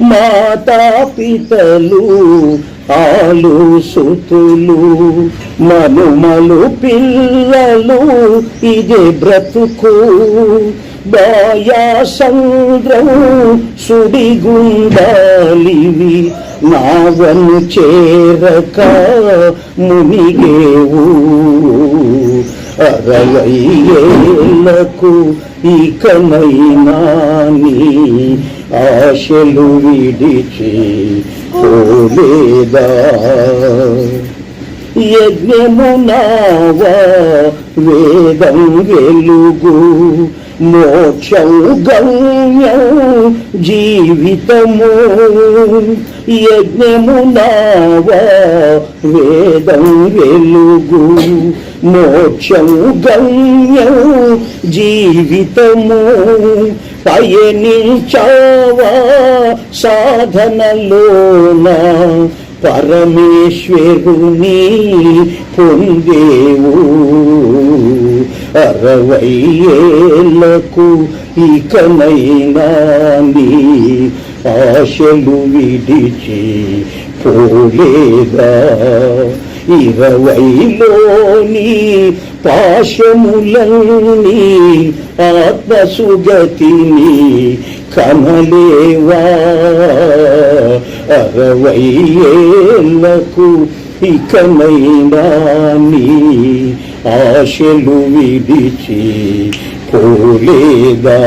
మాతా పితలు ఆలు సుతులు మనుమలు పిల్లలు ఇదే బ్రతుకు. బాయా సంద్రం సుడిగుండాలివి నావను చేరక మునిగేవు. అరవై ఇకనైనా నీ ఆశలు విడిచి పోలేదా? యజ్ఞమునావా వేదం వెలుగు మోక్షం గమ్యం జీవితము యజ్ఞమునావా వేదం వెలుగు మోక్షం గమ్యం జీవితము పయనించావా సాధనలోనా పరమేశ్వరుని పొందేవు. అరవై ఏళ్ళకు ఇకనైనా నీ ఆశలు విడిచి పోలేదా? ఇరవైలోని పాశములన్నీ ఆత్మసుగతిని కమలేవా అరవై ఇకమైనా నీ ఆశలు విడిచి పోలేదా?